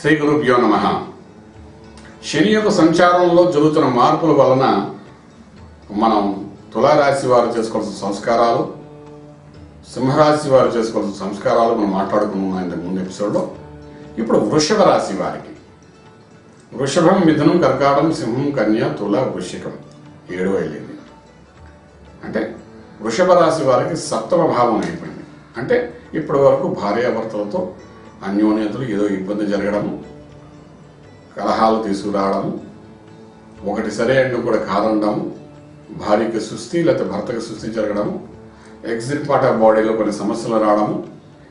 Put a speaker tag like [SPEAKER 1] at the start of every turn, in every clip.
[SPEAKER 1] శ్రీ గురుభ్యో నమ. శని యొక్క సంచారంలో జరుగుతున్న మార్పుల వలన మనం తులారాశి వారు చేసుకోవాల్సిన సంస్కారాలు సింహరాశి వారు చేసుకోవాల్సిన సంస్కారాలు మనం మాట్లాడుకున్నాం ఇంతకు ముందు ఎపిసోడ్లో. ఇప్పుడు వృషభ రాశి వారికి. వృషభం మిథునం కర్కాటం సింహం కన్య తుల వృషికం ఏడు వెళ్ళింది అంటే వృషభ రాశి వారికి సప్తమ భావం అయిపోయింది. అంటే ఇప్పటి వరకు భార్యాభర్తలతో అన్యోన్యతలు ఏదో ఇబ్బంది జరగడము కలహాలు తీసుకురావడము ఒకటి సరే అంటూ కూడా కాదనడము భార్యకి సుస్థి లేకపోతే భర్తకి సుస్థి జరగడము ఎగ్జిట్ పార్ట్ ఆఫ్ బాడీలో కొన్ని సమస్యలు రావడము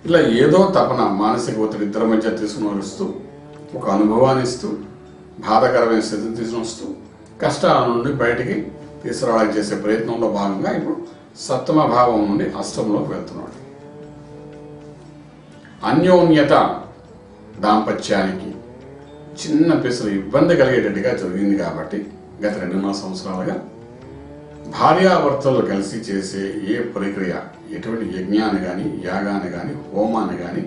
[SPEAKER 1] ఇలా ఏదో తపన మానసిక ఒత్తిడి ఇద్దరి మధ్య తీసుకుని వస్తూ ఒక అనుభవాన్ని ఇస్తూ బాధకరమైన స్థితిని తీసుకుని వస్తూ కష్టాల నుండి బయటికి తీసుకురావడానికి చేసే ప్రయత్నంలో భాగంగా ఇప్పుడు సప్తమ భావం నుండి అష్టంలోకి వెళ్తున్నాడు. అన్యోన్యత దాంపత్యానికి చిన్న పిసలు ఇబ్బంది కలిగేటట్టుగా జరిగింది కాబట్టి గత రెండున్నర సంవత్సరాలుగా భార్యాభర్తలు కలిసి చేసే ఏ ప్రక్రియ ఎటువంటి యజ్ఞాన్ని కానీ యాగాన్ని కానీ హోమాన్ని కానీ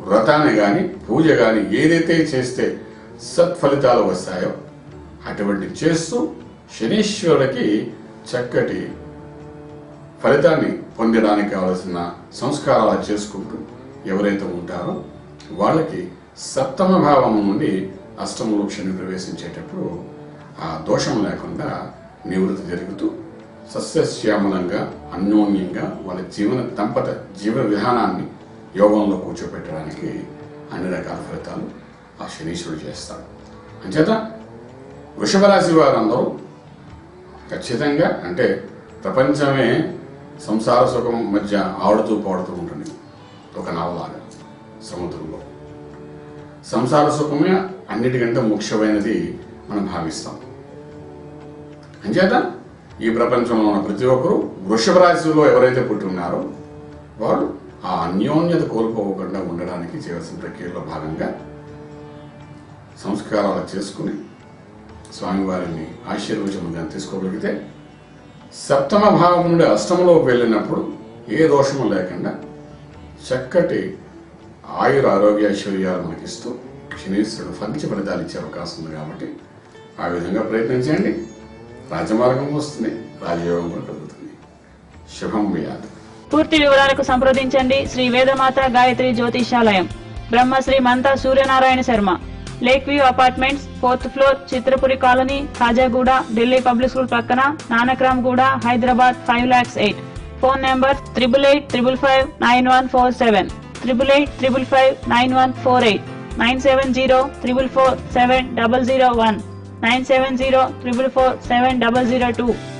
[SPEAKER 1] వ్రతాన్ని కానీ పూజ కానీ ఏదైతే చేస్తే సత్ఫలితాలు వస్తాయో అటువంటి చేస్తూ శనీశ్వరుడికి చక్కటి ఫలితాన్ని పొందడానికి కావలసిన సంస్కారాలు చేసుకుంటూ ఎవరైతే ఉంటారో వాళ్ళకి సప్తమ భావం నుండి అష్టమంలో శని ప్రవేశించేటప్పుడు ఆ దోషం లేకుండా నివృత్తి జరుగుతూ సస్యశ్యామలంగా అన్యోన్యంగా వాళ్ళ జీవన దంపత జీవన విధానాన్ని యోగంలో కూర్చోపెట్టడానికి అన్ని రకాల ఫలితాలు ఆ శనీశ్వరుడు చేస్తాడు. అంచేత వృషభ రాశి వారందరూ ఖచ్చితంగా అంటే ప్రపంచమే సంసార సుఖం మధ్య ఆడుతూ పాడుతూ ఉంటుంది. ఒక నవలాగా సముద్రంలో. సంసార సుఖమే అన్నిటికంటే ముఖ్యమైనది మనం భావిస్తాం. అంచేత ఈ ప్రపంచంలో ఉన్న ప్రతి ఒక్కరూ వృషభ రాశిలో ఎవరైతే పుట్టి ఉన్నారో వారు ఆ అన్యోన్యత కోల్పోకుండా ఉండడానికి చేయవలసిన ప్రక్రియలో భాగంగా సంస్కారాలు చేసుకుని స్వామివారిని ఆశీర్వచనంగా తీసుకోగలిగితే సప్తమ భావం నుండి అష్టమలోకి వెళ్ళినప్పుడు ఏ దోషము లేకుండా చక్కటి ఆయుర ఆరోగ్య ఐశ్వర్యాలు మనకిస్తూ శనీశ్వరుడు మంచి ఫలితాలు ఇచ్చే అవకాశం ఉంది కాబట్టి ఆ విధంగా ప్రయత్నించండి రాజమార్గం వస్తుంది రాజయోగం కూడా కలుగుతుంది శుభం వ్యాధి.
[SPEAKER 2] పూర్తి వివరాలకు సంప్రదించండి Shri Vedamata Gayatri జ్యోతిషాలయం Brahmasri Manta Suryanarayana Sharma. Lake view apartments fourth floor Chitrapuri colony Khajaguda Delhi public school పక్కన Nanakramguda Hyderabad five lakhs eight. Phone number 888-555-9147, 888-555-9148, 970-447-001, 970-447-002.